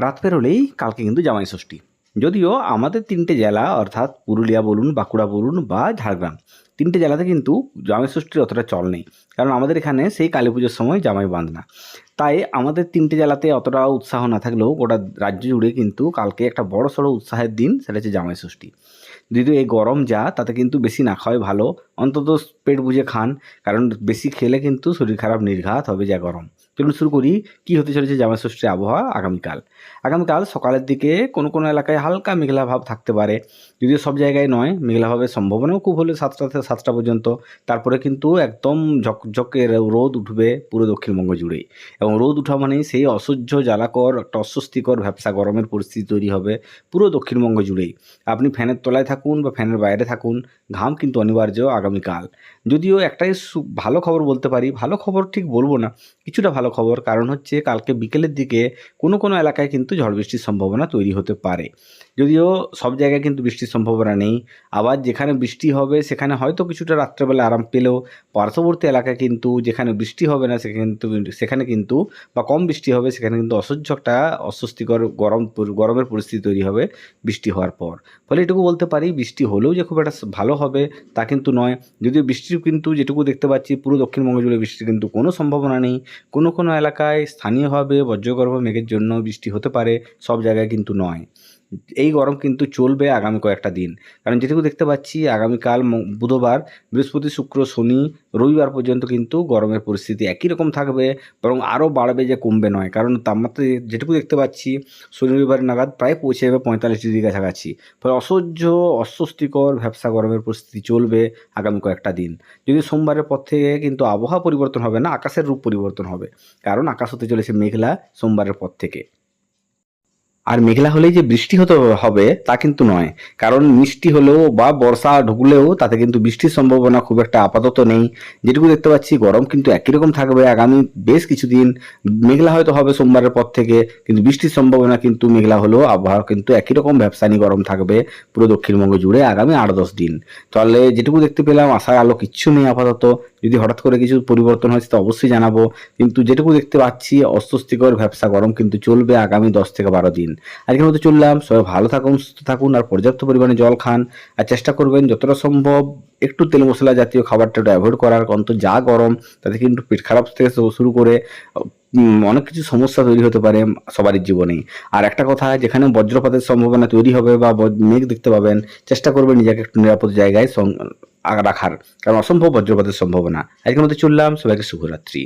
রাত পেরোলেই কালকে কিন্তু জামাই ষষ্ঠী। যদিও আমাদের তিনটে জেলা, অর্থাৎ পুরুলিয়া বলুন, বাঁকুড়া বলুন বা ঝাড়গ্রাম, তিনটে জেলাতে কিন্তু জামাই ষষ্ঠীর অতটা চল নেই। কারণ আমাদের এখানে সেই কালী পুজোর সময় জামাই বাঁধনা। তাই আমাদের তিনটে জেলাতে অতটা উৎসাহ না থাকলেও গোটা রাজ্য জুড়ে কিন্তু কালকে একটা বড় সড়ো উৎসাহের দিন, সেটা হচ্ছে জামাই ষষ্ঠী। যদিও এই গরম যা, তাতে কিন্তু বেশি না খাওয়াই ভালো। অন্তত পেট বুঝে খান, কারণ বেশি খেলে কিন্তু শরীর খারাপ, নির্ঘাত হবে যা গরম। চলুন শুরু করি কী হতে চলেছে জামাই ষষ্ঠীর আবহাওয়া আগামীকাল। আগামীকাল সকালের দিকে কোনো কোনো এলাকায় হালকা মেঘলা ভাব থাকতে পারে। যদিও সব জায়গায় নয়, মেঘলা ভাবের সম্ভাবনাও খুব হলে সাতটা থেকে সাতটা পর্যন্ত। তারপরে কিন্তু একদম ঝকঝকে রোদ উঠবে পুরো দক্ষিণবঙ্গ জুড়েই। এবং রোদ উঠা মানেই সেই অসহ্য, জ্বালাকর একটা অস্বস্তিকর ভ্যাবসা গরমের পরিস্থিতি তৈরি হবে পুরো দক্ষিণবঙ্গ জুড়েই। আপনি ফ্যানের তলায় থাকুন বা ফ্যানের বাইরে থাকুন, ঘাম কিন্তু অনিবার্য আগামীকাল। যদিও একটাই ভালো খবর বলতে পারি, ভালো খবর ঠিক বলব না, কিছুটা ভালো খবর। কারণ হচ্ছে কালকে বিকেলের দিকে কোনো কোনো এলাকায় কিন্তু ঝড় বৃষ্টির সম্ভাবনা তৈরি হতে পারে। যদিও সব জায়গায় কিন্তু বৃষ্টির সম্ভাবনা নেই। আবার যেখানে বৃষ্টি হবে, সেখানে হয়তো কিছুটা রাত্রেবেলা আরাম পেলেও পার্শ্ববর্তী এলাকায় কিন্তু যেখানে বৃষ্টি হবে না, সেখানে কিন্তু সেখানে কিন্তু বা কম বৃষ্টি হবে, সেখানে কিন্তু অসহ্য একটা অস্বস্তিকর গরম গরমের পরিস্থিতি তৈরি হবে বৃষ্টি হওয়ার পর। ফলে এটুকু বলতে পারি, বৃষ্টি হলেও যে খুব একটা ভালো হবে তা কিন্তু নয়। যদিও বৃষ্টির কিন্তু যেটুকু দেখতে পাচ্ছি, পুরো দক্ষিণবঙ্গ জুড়ে বৃষ্টির কিন্তু কোনো সম্ভাবনা নেই। কোনো কোনো এলাকায় স্থানীয়ভাবে বজ্রগর্ভ মেঘের জন্য বৃষ্টি হতে পারে সব জায়গায় কিন্তু নয়। এই গরম কিন্তু চলবে আগামী কয়েকটা দিন। কারণ যেটুকু দেখতে পাচ্ছি, আগামীকাল বুধবার, বৃহস্পতি, শুক্র, শনি, রবিবার পর্যন্ত কিন্তু গরমের পরিস্থিতি একই রকম থাকবে, বরং আরও বাড়বে যে কমবে নয়। কারণ তাপমাত্রা যেটুকু দেখতে পাচ্ছি, শনি, রবিবার নাগাদ প্রায় পৌঁছে যাবে পঁয়তাল্লিশ ডিগ্রি কাছাকাছি। ফলে অসহ্য, অস্বস্তিকর ভ্যাবসা গরমের পরিস্থিতি চলবে আগামী কয়েকটা দিন। যদি সোমবারের পর থেকে কিন্তু আবহাওয়া পরিবর্তন হবে না, আকাশের রূপ পরিবর্তন হবে। কারণ আকাশ হতে চলেছে মেঘলা সোমবারের পর থেকে। আর মেঘলা হলেই যে বৃষ্টি হতে হবে, তা কিন্তু নয়। কারণ মিষ্টি হলেও বা বর্ষা ঢুকলেও তাতে কিন্তু বৃষ্টির সম্ভাবনা খুব একটা আপাতত নেই। যেটুকু দেখতে পাচ্ছি, গরম কিন্তু একই রকম থাকবে আগামী বেশ কিছুদিন। মেঘলা হয়তো হবে সোমবারের পর থেকে, কিন্তু বৃষ্টির সম্ভাবনা কিন্তু মেঘলা হলেও আবহাওয়া কিন্তু একই রকম ব্যবসানি গরম থাকবে পুরো দক্ষিণবঙ্গ জুড়ে আগামী আট দশ দিন। তাহলে যেটুকু দেখতে পেলাম, আশার আলো কিচ্ছু নেই আপাতত। যদি হঠাৎ করে কিছু পরিবর্তন হয়, সেটা অবশ্যই জানাব। কিন্তু যেটুকু দেখতে পাচ্ছি, অস্বস্তিকর ব্যবসা গরম কিন্তু চলবে আগামী দশ থেকে বারো দিন। আজকের মতো চললাম। সবাই ভালো থাকুন, সুস্থ থাকুন, আর পর্যাপ্ত পরিমাণে জল খান। আর চেষ্টা করবেন, যতটা সম্ভব একটু তেল মশলা জাতীয় খাবারটা একটু অ্যাভয়েড করার অন্ত যা গরম, তাতে কিন্তু পেট খারাপ থেকে শুরু করে অনেক কিছু সমস্যা তৈরি হতে পারে সবারই জীবনেই আর একটা কথা, যেখানে বজ্রপাতের সম্ভাবনা তৈরি হবে বা মেঘ দেখতে পাবেন, চেষ্টা করবেন নিজেকে একটু নিরাপদ জায়গায় রাখার। কারণ অসম্ভব বজ্রপাতের সম্ভাবনা। আজকের মতো চললাম, সবাইকে শুভরাত্রি।